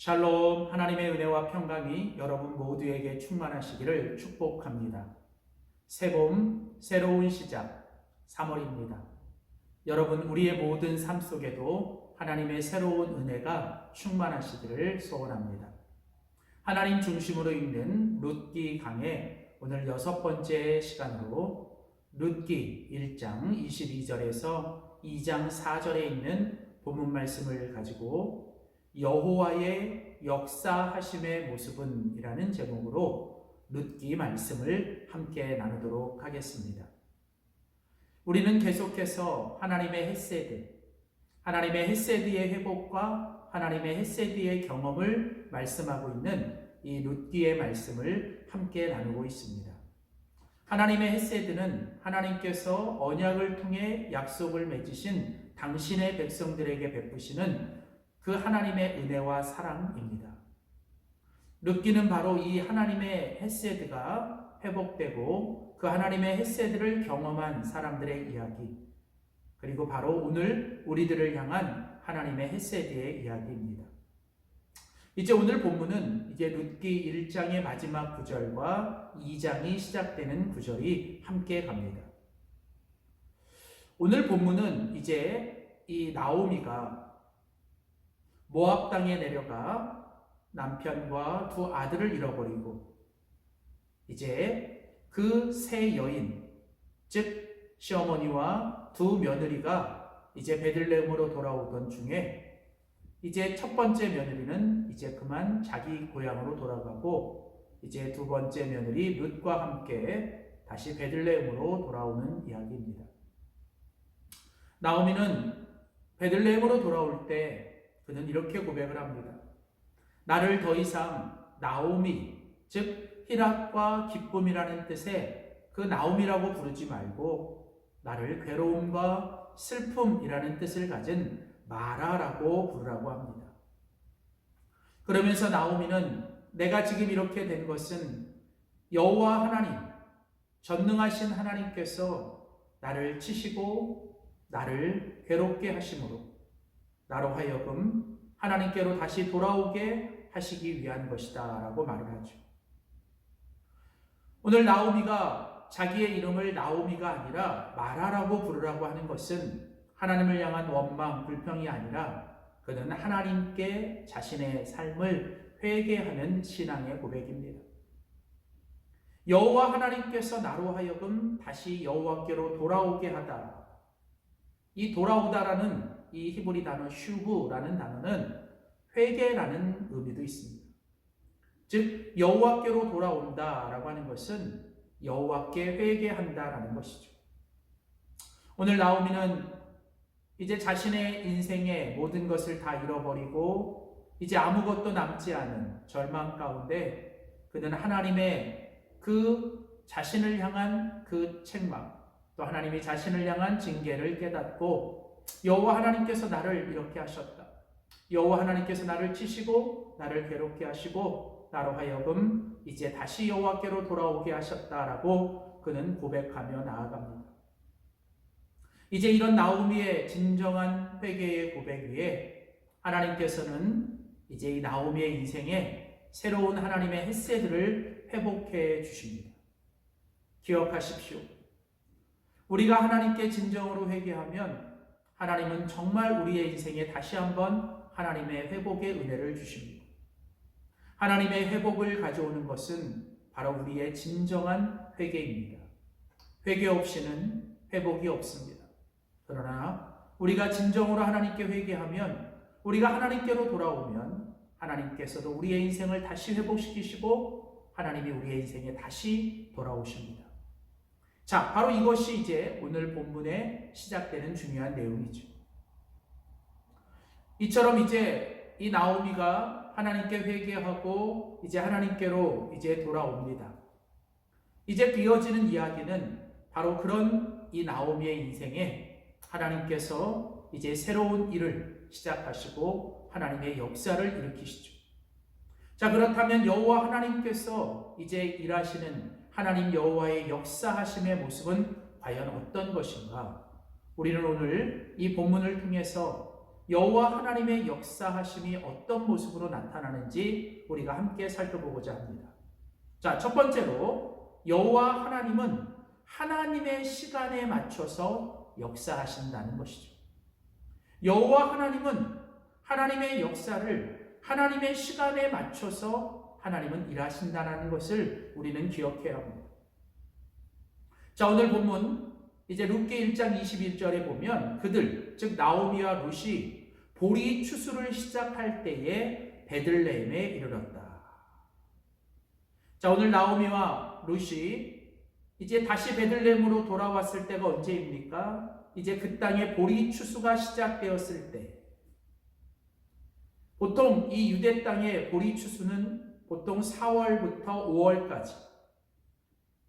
샬롬 하나님의 은혜와 평강이 여러분 모두에게 충만하시기를 축복합니다. 새봄 새로운 시작 3월입니다. 여러분 우리의 모든 삶 속에도 하나님의 새로운 은혜가 충만하시기를 소원합니다. 하나님 중심으로 읽는 룻기 강의 오늘 여섯 번째 시간으로 룻기 1장 22절에서 2장 4절에 있는 본문 말씀을 가지고 여호와의 역사하심의 모습은 이라는 제목으로 룻기 말씀을 함께 나누도록 하겠습니다. 우리는 계속해서 하나님의 햇세드, 하나님의 햇세드의 회복과 하나님의 햇세드의 경험을 말씀하고 있는 이 룻기의 말씀을 함께 나누고 있습니다. 하나님의 햇세드는 하나님께서 언약을 통해 약속을 맺으신 당신의 백성들에게 베푸시는 그 하나님의 은혜와 사랑입니다. 룻기는 바로 이 하나님의 햇세드가 회복되고 그 하나님의 햇세드를 경험한 사람들의 이야기 그리고 바로 오늘 우리들을 향한 하나님의 햇세드의 이야기입니다. 이제 오늘 본문은 이제 룻기 1장의 마지막 구절과 2장이 시작되는 구절이 함께 갑니다. 오늘 본문은 이제 이 나오미가 모압 땅에 내려가 남편과 두 아들을 잃어버리고 이제 그 세 여인 즉 시어머니와 두 며느리가 이제 베들레헴으로 돌아오던 중에 이제 첫 번째 며느리는 이제 그만 자기 고향으로 돌아가고 이제 두 번째 며느리 룻과 함께 다시 베들레헴으로 돌아오는 이야기입니다. 나오미는 베들레헴으로 돌아올 때 그는 이렇게 고백을 합니다. 나를 더 이상 나오미, 즉 희락과 기쁨이라는 뜻의 그 나오미라고 부르지 말고 나를 괴로움과 슬픔이라는 뜻을 가진 마라라고 부르라고 합니다. 그러면서 나오미는 내가 지금 이렇게 된 것은 여호와 하나님, 전능하신 하나님께서 나를 치시고 나를 괴롭게 하심으로 나로 하여금 하나님께로 다시 돌아오게 하시기 위한 것이다 라고 말을 하죠. 오늘 나오미가 자기의 이름을 나오미가 아니라 마라라고 부르라고 하는 것은 하나님을 향한 원망, 불평이 아니라 그는 하나님께 자신의 삶을 회개하는 신앙의 고백입니다. 여호와 하나님께서 나로 하여금 다시 여호와께로 돌아오게 하다. 이 돌아오다라는 이 히브리 단어 슈브라는 단어는 회개라는 의미도 있습니다. 즉 여호와께로 돌아온다라고 하는 것은 여호와께 회개한다라는 것이죠. 오늘 나오미는 이제 자신의 인생의 모든 것을 다 잃어버리고 이제 아무것도 남지 않은 절망 가운데 그는 하나님의 그 자신을 향한 그 책망 또 하나님이 자신을 향한 징계를 깨닫고 여호와 하나님께서 나를 이렇게 하셨다. 여호와 하나님께서 나를 치시고 나를 괴롭게 하시고 나로 하여금 이제 다시 여호와께로 돌아오게 하셨다라고 그는 고백하며 나아갑니다. 이제 이런 나오미의 진정한 회개의 고백 위에 하나님께서는 이제 이 나오미의 인생에 새로운 하나님의 햇새들을 회복해 주십니다. 기억하십시오. 우리가 하나님께 진정으로 회개하면 하나님은 정말 우리의 인생에 다시 한번 하나님의 회복의 은혜를 주십니다. 하나님의 회복을 가져오는 것은 바로 우리의 진정한 회개입니다. 회개 없이는 회복이 없습니다. 그러나 우리가 진정으로 하나님께 회개하면 우리가 하나님께로 돌아오면 하나님께서도 우리의 인생을 다시 회복시키시고 하나님이 우리의 인생에 다시 돌아오십니다. 자, 바로 이것이 이제 오늘 본문에 시작되는 중요한 내용이죠. 이처럼 이제 이 나오미가 하나님께 회개하고 이제 하나님께로 이제 돌아옵니다. 이제 이어지는 이야기는 바로 그런 이 나오미의 인생에 하나님께서 이제 새로운 일을 시작하시고 하나님의 역사를 일으키시죠. 자, 그렇다면 여호와 하나님께서 이제 일하시는 하나님 여호와의 역사하심의 모습은 과연 어떤 것인가? 우리는 오늘 이 본문을 통해서 여호와 하나님의 역사하심이 어떤 모습으로 나타나는지 우리가 함께 살펴보고자 합니다. 자, 첫 번째로 여호와 하나님은 하나님의 시간에 맞춰서 역사하신다는 것이죠. 여호와 하나님은 하나님의 역사를 하나님의 시간에 맞춰서 하나님은 일하신다는 것을 우리는 기억해야 합니다. 자, 오늘 본문 이제 룻게 1장 21절에 보면 그들 즉 나오미와 룻이 보리 추수를 시작할 때에 베들레헴에 이르렀다. 자, 오늘 나오미와 룻이 이제 다시 베들레헴으로 돌아왔을 때가 언제입니까? 이제 그 땅에 보리 추수가 시작되었을 때. 보통 이 유대 땅의 보리 추수는 보통 4월부터 5월까지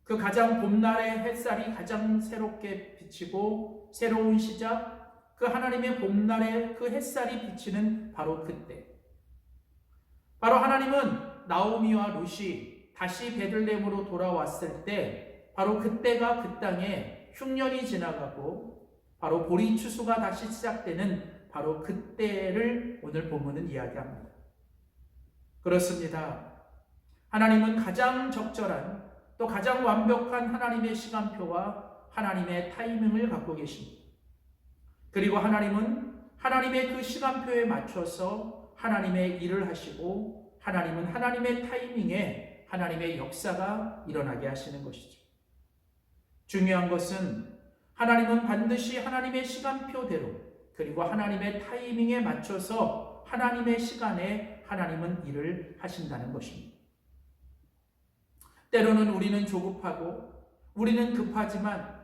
그 가장 봄날의 햇살이 가장 새롭게 비치고 새로운 시작 그 하나님의 봄날의 그 햇살이 비치는 바로 그때 바로 하나님은 나오미와 룻이 다시 베들레헴으로 돌아왔을 때 바로 그때가 그 땅에 흉년이 지나가고 바로 보리 추수가 다시 시작되는 바로 그때를 오늘 본문은 이야기합니다. 그렇습니다. 하나님은 가장 적절한 또 가장 완벽한 하나님의 시간표와 하나님의 타이밍을 갖고 계십니다. 그리고 하나님은 하나님의 그 시간표에 맞춰서 하나님의 일을 하시고 하나님은 하나님의 타이밍에 하나님의 역사가 일어나게 하시는 것이죠. 중요한 것은 하나님은 반드시 하나님의 시간표대로 그리고 하나님의 타이밍에 맞춰서 하나님의 시간에 하나님은 일을 하신다는 것입니다. 때로는 우리는 조급하고 우리는 급하지만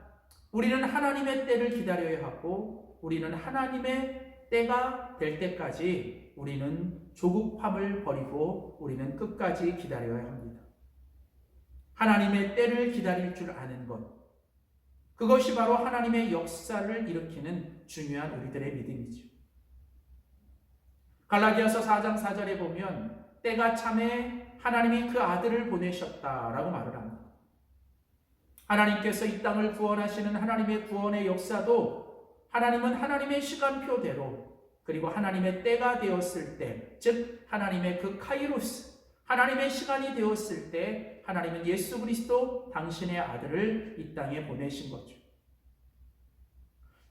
우리는 하나님의 때를 기다려야 하고 우리는 하나님의 때가 될 때까지 우리는 조급함을 버리고 우리는 끝까지 기다려야 합니다. 하나님의 때를 기다릴 줄 아는 것. 그것이 바로 하나님의 역사를 일으키는 중요한 우리들의 믿음이죠. 갈라디아서 4장 4절에 보면 때가 참에 하나님이 그 아들을 보내셨다라고 말을 합니다. 하나님께서 이 땅을 구원하시는 하나님의 구원의 역사도 하나님은 하나님의 시간표대로 그리고 하나님의 때가 되었을 때, 즉 하나님의 그 카이로스, 하나님의 시간이 되었을 때 하나님은 예수 그리스도 당신의 아들을 이 땅에 보내신 거죠.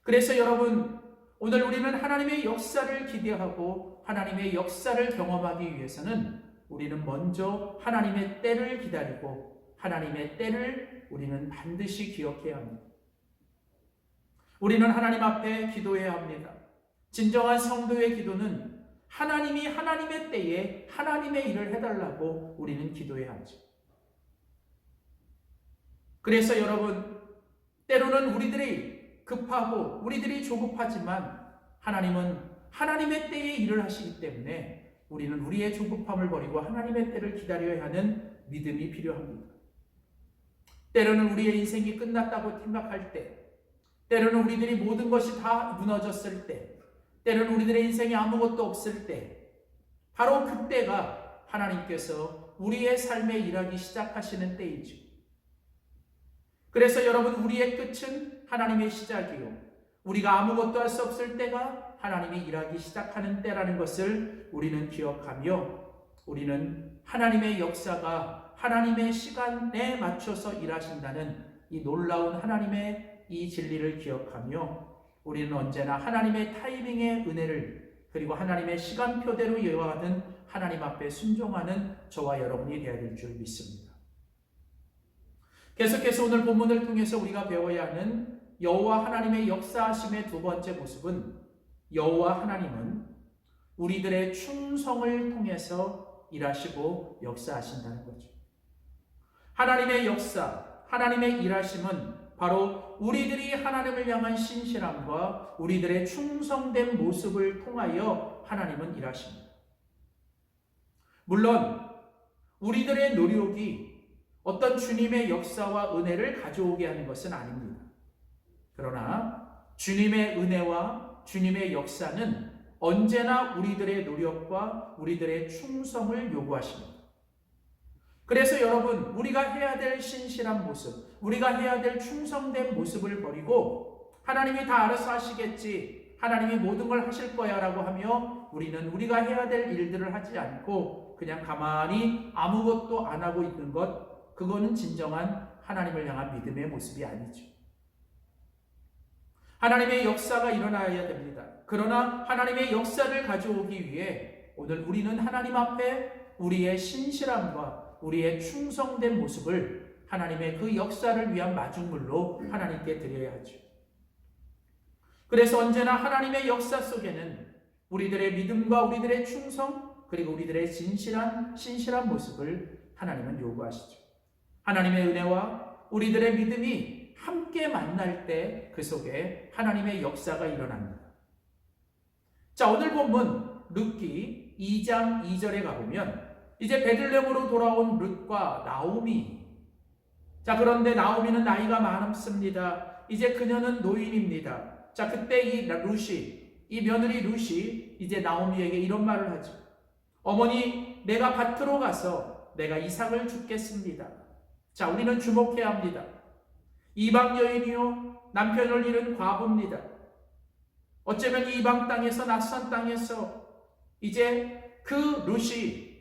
그래서 여러분 오늘 우리는 하나님의 역사를 기대하고 하나님의 역사를 경험하기 위해서는 우리는 먼저 하나님의 때를 기다리고 하나님의 때를 우리는 반드시 기억해야 합니다. 우리는 하나님 앞에 기도해야 합니다. 진정한 성도의 기도는 하나님이 하나님의 때에 하나님의 일을 해달라고 우리는 기도해야 하죠. 그래서 여러분, 때로는 우리들이 급하고 우리들이 조급하지만 하나님은 하나님의 때에 일을 하시기 때문에 우리는 우리의 조급함을 버리고 하나님의 때를 기다려야 하는 믿음이 필요합니다. 때로는 우리의 인생이 끝났다고 생각할 때, 때로는 우리들이 모든 것이 다 무너졌을 때, 때로는 우리들의 인생에 아무것도 없을 때, 바로 그때가 하나님께서 우리의 삶에 일하기 시작하시는 때이죠. 그래서 여러분, 우리의 끝은 하나님의 시작이요. 우리가 아무것도 할 수 없을 때가 하나님이 일하기 시작하는 때라는 것을 우리는 기억하며 우리는 하나님의 역사가 하나님의 시간에 맞춰서 일하신다는 이 놀라운 하나님의 이 진리를 기억하며 우리는 언제나 하나님의 타이밍의 은혜를 그리고 하나님의 시간표대로 이어가는 하나님 앞에 순종하는 저와 여러분이 되어야 될 줄 믿습니다. 계속해서 오늘 본문을 통해서 우리가 배워야 하는 여호와 하나님의 역사하심의 두 번째 모습은 여호와 하나님은 우리들의 충성을 통해서 일하시고 역사하신다는 거죠. 하나님의 역사, 하나님의 일하심은 바로 우리들이 하나님을 향한 신실함과 우리들의 충성된 모습을 통하여 하나님은 일하십니다. 물론 우리들의 노력이 어떤 주님의 역사와 은혜를 가져오게 하는 것은 아닙니다. 그러나 주님의 은혜와 주님의 역사는 언제나 우리들의 노력과 우리들의 충성을 요구하십니다. 그래서 여러분, 우리가 해야 될 신실한 모습, 우리가 해야 될 충성된 모습을 버리고 하나님이 다 알아서 하시겠지, 하나님이 모든 걸 하실 거야 라고 하며 우리는 우리가 해야 될 일들을 하지 않고 그냥 가만히 아무것도 안 하고 있는 것 그거는 진정한 하나님을 향한 믿음의 모습이 아니죠. 하나님의 역사가 일어나야 됩니다. 그러나 하나님의 역사를 가져오기 위해 오늘 우리는 하나님 앞에 우리의 신실함과 우리의 충성된 모습을 하나님의 그 역사를 위한 마중물로 하나님께 드려야 하죠. 그래서 언제나 하나님의 역사 속에는 우리들의 믿음과 우리들의 충성 그리고 우리들의 진실한 신실한 모습을 하나님은 요구하시죠. 하나님의 은혜와 우리들의 믿음이 함께 만날 때 그 속에 하나님의 역사가 일어납니다. 자, 오늘 본문 룻기 2장 2절에 가보면 이제 베들레헴으로 돌아온 룻과 나오미 자, 그런데 나오미는 나이가 많습니다. 이제 그녀는 노인입니다. 자, 그때 이 룻이 이 며느리 룻이 이제 나오미에게 이런 말을 하죠. 어머니, 내가 밭으로 가서 내가 이삭을 죽겠습니다. 자, 우리는 주목해야 합니다. 이방 여인이요, 남편을 잃은 과부입니다. 어쩌면 이방 땅에서 낯선 땅에서 이제 그 룻이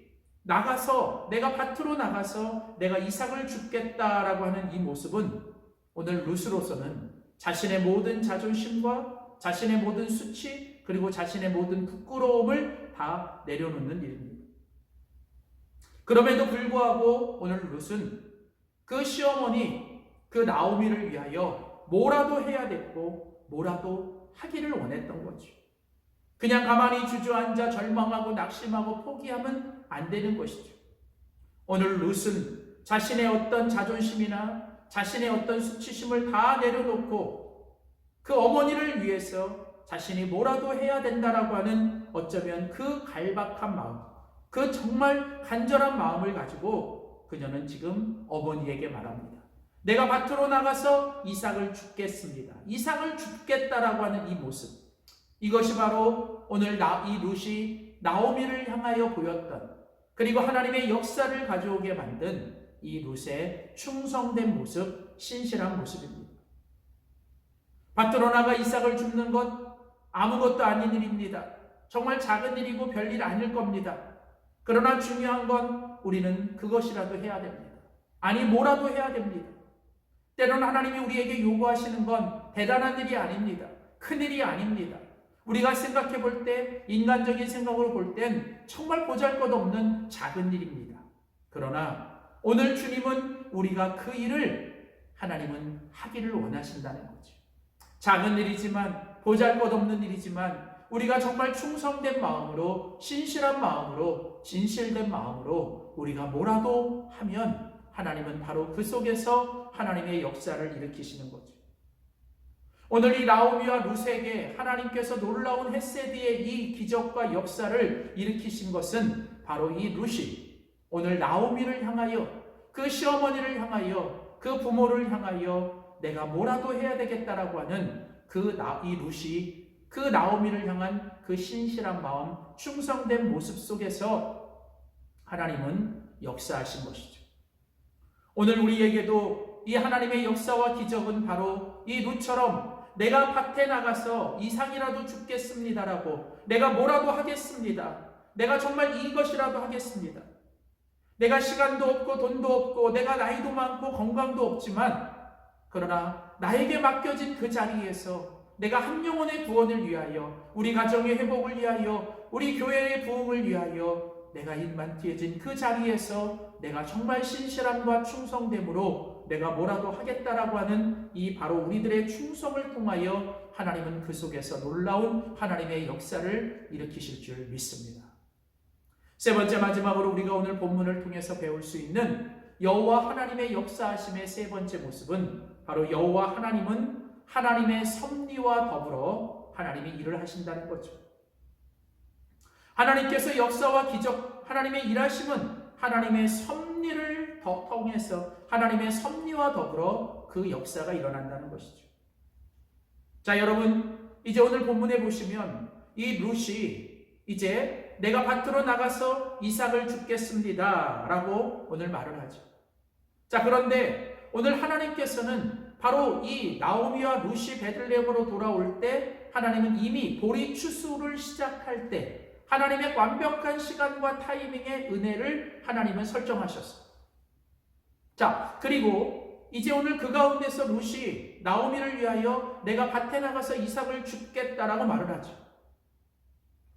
나가서 내가 밭으로 나가서 내가 이삭을 죽겠다라고 하는 이 모습은 오늘 룻으로서는 자신의 모든 자존심과 자신의 모든 수치 그리고 자신의 모든 부끄러움을 다 내려놓는 일입니다. 그럼에도 불구하고 오늘 룻은 그 시어머니 그 나오미를 위하여 뭐라도 해야 됐고 뭐라도 하기를 원했던 거죠. 그냥 가만히 주저앉아 절망하고 낙심하고 포기하면 안 되는 것이죠. 오늘 룻은 자신의 어떤 자존심이나 자신의 어떤 수치심을 다 내려놓고 그 어머니를 위해서 자신이 뭐라도 해야 된다라고 하는 어쩌면 그 갈박한 마음, 그 정말 간절한 마음을 가지고 그녀는 지금 어머니에게 말합니다. 내가 밭으로 나가서 이삭을 죽겠습니다. 이삭을 죽겠다라고 하는 이 모습. 이것이 바로 오늘 나, 이 룻이 나오미를 향하여 보였던 그리고 하나님의 역사를 가져오게 만든 이 룻의 충성된 모습, 신실한 모습입니다. 밭으로 나가 이삭을 죽는 것 아무것도 아닌 일입니다. 정말 작은 일이고 별일 아닐 겁니다. 그러나 중요한 건 우리는 그것이라도 해야 됩니다. 아니, 뭐라도 해야 됩니다. 때로는 하나님이 우리에게 요구하시는 건 대단한 일이 아닙니다. 큰 일이 아닙니다. 우리가 생각해 볼 때, 인간적인 생각으로 볼 땐 정말 보잘 것 없는 작은 일입니다. 그러나 오늘 주님은 우리가 그 일을 하나님은 하기를 원하신다는 거죠. 작은 일이지만, 보잘 것 없는 일이지만, 우리가 정말 충성된 마음으로, 신실한 마음으로, 진실된 마음으로 우리가 뭐라도 하면 하나님은 바로 그 속에서 하나님의 역사를 일으키시는 거죠. 오늘 이 나오미와 루세에게 하나님께서 놀라운 헤세드의 이 기적과 역사를 일으키신 것은 바로 이 루시 오늘 나오미를 향하여 그 시어머니를 향하여 그 부모를 향하여 내가 뭐라도 해야 되겠다라고 하는 그 이 루시 그 나오미를 향한 그 신실한 마음 충성된 모습 속에서 하나님은 역사하신 것이죠. 오늘 우리에게도 이 하나님의 역사와 기적은 바로 이 루처럼 내가 밭에 나가서 이상이라도 죽겠습니다라고 내가 뭐라도 하겠습니다. 내가 정말 이것이라도 하겠습니다. 내가 시간도 없고 돈도 없고 내가 나이도 많고 건강도 없지만 그러나 나에게 맡겨진 그 자리에서 내가 한 영혼의 구원을 위하여 우리 가정의 회복을 위하여 우리 교회의 부흥을 위하여 내가 입만 튀어진 그 자리에서 내가 정말 신실함과 충성됨으로 내가 뭐라도 하겠다라고 하는 이 바로 우리들의 충성을 통하여 하나님은 그 속에서 놀라운 하나님의 역사를 일으키실 줄 믿습니다. 세 번째 마지막으로 우리가 오늘 본문을 통해서 배울 수 있는 여호와 하나님의 역사하심의 세 번째 모습은 바로 여호와 하나님은 하나님의 섭리와 더불어 하나님이 일을 하신다는 거죠. 하나님께서 역사와 기적, 하나님의 일하심은 하나님의 섭리를 더 통해서 하나님의 섭리와 더불어 그 역사가 일어난다는 것이죠. 자, 여러분, 이제 오늘 본문에 보시면 이 룻이 이제 내가 밭으로 나가서 이삭을 죽겠습니다. 라고 오늘 말을 하죠. 자, 그런데 오늘 하나님께서는 바로 이 나오미와 룻이 베들레헴으로 돌아올 때 하나님은 이미 보리 추수를 시작할 때 하나님의 완벽한 시간과 타이밍의 은혜를 하나님은 설정하셨어요. 자, 그리고 이제 오늘 그 가운데서 룻이 나오미를 위하여 내가 밭에 나가서 이삭을 죽겠다라고 말을 하죠.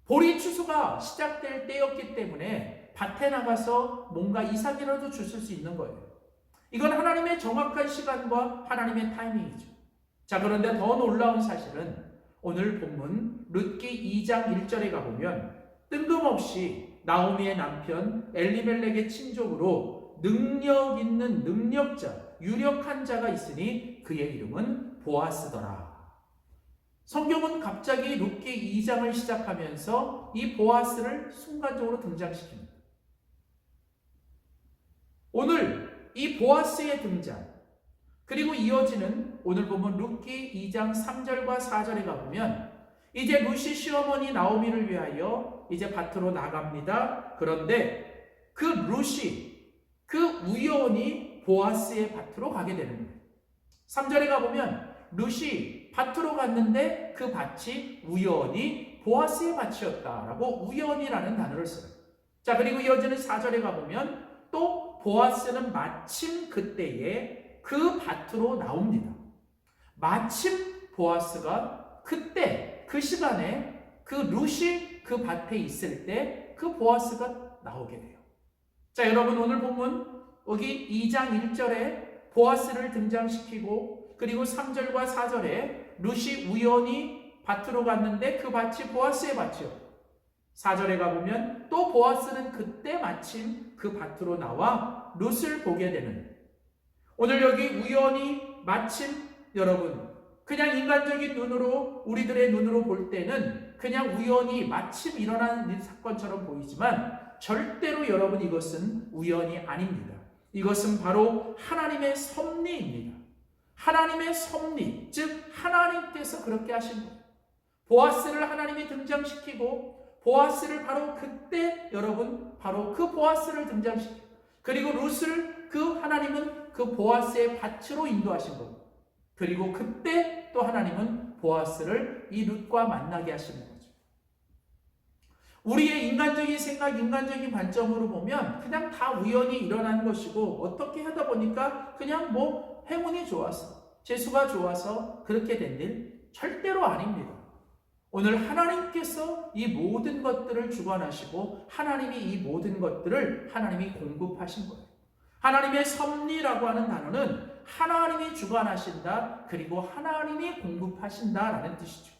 보리 추수가 시작될 때였기 때문에 밭에 나가서 뭔가 이삭이라도 주실 수 있는 거예요. 이건 하나님의 정확한 시간과 하나님의 타이밍이죠. 자, 그런데 더 놀라운 사실은 오늘 본문 룻기 2장 1절에 가보면 뜬금없이 나오미의 남편 엘리멜렉의 친족으로 능력 있는 능력자, 유력한 자가 있으니 그의 이름은 보아스더라. 성경은 갑자기 룻기 2장을 시작하면서 이 보아스를 순간적으로 등장시킵니다. 오늘 이 보아스의 등장, 그리고 이어지는 오늘 보면 룻기 2장 3절과 4절에 가보면 이제 루시 시어머니 나오미를 위하여 이제 밭으로 나갑니다. 그런데 그 루시, 그 우연히 보아스의 밭으로 가게 되는 거예요. 3절에 가보면 루시 밭으로 갔는데 그 밭이 우연히 보아스의 밭이었다라고 우연이라는 단어를 써요. 자, 그리고 이어지는 4절에 가보면 또 보아스는 마침 그때에 그 밭으로 나옵니다. 마침 보아스가 그때 그 시간에 그 루시 그 밭에 있을 때 그 보아스가 나오게 돼요. 자, 여러분 오늘 보면 여기 2장 1절에 보아스를 등장시키고 그리고 3절과 4절에 루시 우연히 밭으로 갔는데 그 밭이 보아스의 밭이요. 4절에 가보면 또 보아스는 그때 마침 그 밭으로 나와 룻을 보게 되는 오늘 여기 우연히 마침 여러분 그냥 인간적인 눈으로 우리들의 눈으로 볼 때는 그냥 우연히 마침 일어난 사건처럼 보이지만 절대로 여러분 이것은 우연이 아닙니다. 이것은 바로 하나님의 섭리입니다. 하나님의 섭리, 즉 하나님께서 그렇게 하신 거예요. 보아스를 하나님이 등장시키고 보아스를 바로 그때 여러분 바로 그 보아스를 등장시키고 그리고 룻을 그 하나님은 그 보아스의 밭으로 인도하신 거고 그리고 그때 또 하나님은 보아스를 이 룻과 만나게 하시는 거죠. 우리의 인간적인 생각, 인간적인 관점으로 보면 그냥 다 우연히 일어난 것이고 어떻게 하다 보니까 그냥 뭐 행운이 좋아서 재수가 좋아서 그렇게 된 일 절대로 아닙니다. 오늘 하나님께서 이 모든 것들을 주관하시고 하나님이 이 모든 것들을 하나님이 공급하신 거예요. 하나님의 섭리라고 하는 단어는 하나님이 주관하신다 그리고 하나님이 공급하신다라는 뜻이죠.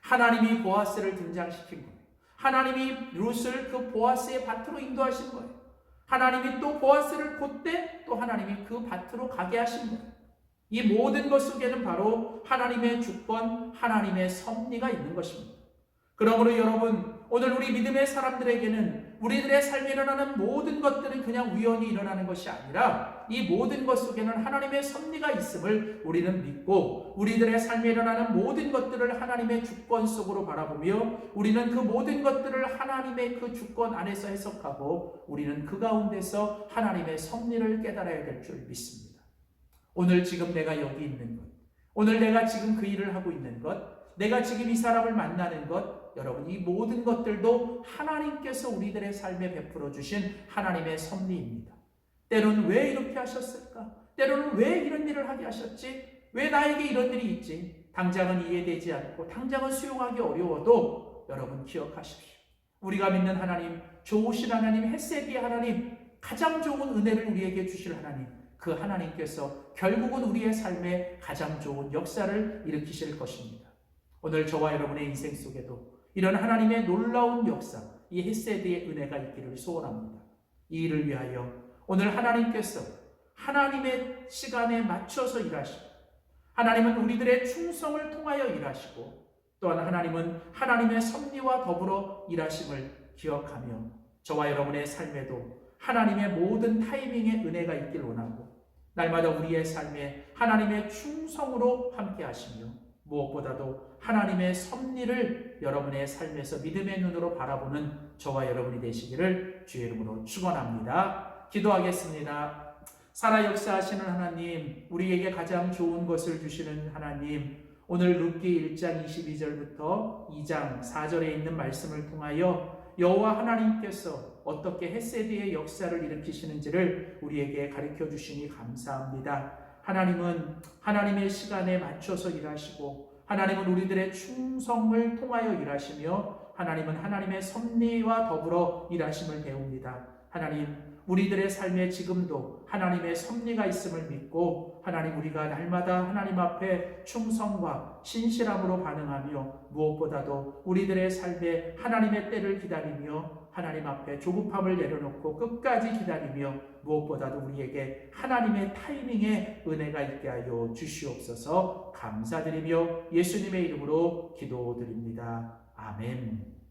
하나님이 보아스를 등장시킨 거예요. 하나님이 룻을 그 보아스의 밭으로 인도하신 거예요. 하나님이 또 보아스를 곧때 또 하나님이 그 밭으로 가게 하신 거예요. 이 모든 것 속에는 바로 하나님의 주권, 하나님의 섭리가 있는 것입니다. 그러므로 여러분, 오늘 우리 믿음의 사람들에게는 우리들의 삶에 일어나는 모든 것들은 그냥 우연히 일어나는 것이 아니라 이 모든 것 속에는 하나님의 섭리가 있음을 우리는 믿고 우리들의 삶에 일어나는 모든 것들을 하나님의 주권 속으로 바라보며 우리는 그 모든 것들을 하나님의 그 주권 안에서 해석하고 우리는 그 가운데서 하나님의 섭리를 깨달아야 될 줄 믿습니다. 오늘 지금 내가 여기 있는 것, 오늘 내가 지금 그 일을 하고 있는 것, 내가 지금 이 사람을 만나는 것, 여러분 이 모든 것들도 하나님께서 우리들의 삶에 베풀어 주신 하나님의 섭리입니다. 때로는 왜 이렇게 하셨을까? 때로는 왜 이런 일을 하게 하셨지? 왜 나에게 이런 일이 있지? 당장은 이해되지 않고 당장은 수용하기 어려워도 여러분 기억하십시오. 우리가 믿는 하나님, 좋으신 하나님, 햇세기 하나님, 가장 좋은 은혜를 우리에게 주실 하나님, 그 하나님께서 결국은 우리의 삶에 가장 좋은 역사를 일으키실 것입니다. 오늘 저와 여러분의 인생 속에도 이런 하나님의 놀라운 역사, 이 햇세드의 은혜가 있기를 소원합니다. 이 일을 위하여 오늘 하나님께서 하나님의 시간에 맞춰서 일하시고 하나님은 우리들의 충성을 통하여 일하시고 또한 하나님은 하나님의 섭리와 더불어 일하심을 기억하며 저와 여러분의 삶에도 하나님의 모든 타이밍의 은혜가 있길 원하고 날마다 우리의 삶에 하나님의 충성으로 함께 하시며 무엇보다도 하나님의 섭리를 여러분의 삶에서 믿음의 눈으로 바라보는 저와 여러분이 되시기를 주의 이름으로 축원합니다. 기도하겠습니다. 살아 역사하시는 하나님, 우리에게 가장 좋은 것을 주시는 하나님, 오늘 룻기 1장 22절부터 2장 4절에 있는 말씀을 통하여 여호와 하나님께서 어떻게 헤세드의 역사를 일으키시는지를 우리에게 가르쳐 주시니 감사합니다. 하나님은 하나님의 시간에 맞춰서 일하시고 하나님은 우리들의 충성을 통하여 일하시며 하나님은 하나님의 섭리와 더불어 일하심을 배웁니다. 하나님 우리들의 삶에 지금도 하나님의 섭리가 있음을 믿고 하나님 우리가 날마다 하나님 앞에 충성과 신실함으로 반응하며 무엇보다도 우리들의 삶에 하나님의 때를 기다리며 하나님 앞에 조급함을 내려놓고 끝까지 기다리며 무엇보다도 우리에게 하나님의 타이밍에 은혜가 있게 하여 주시옵소서 감사드리며 예수님의 이름으로 기도드립니다. 아멘.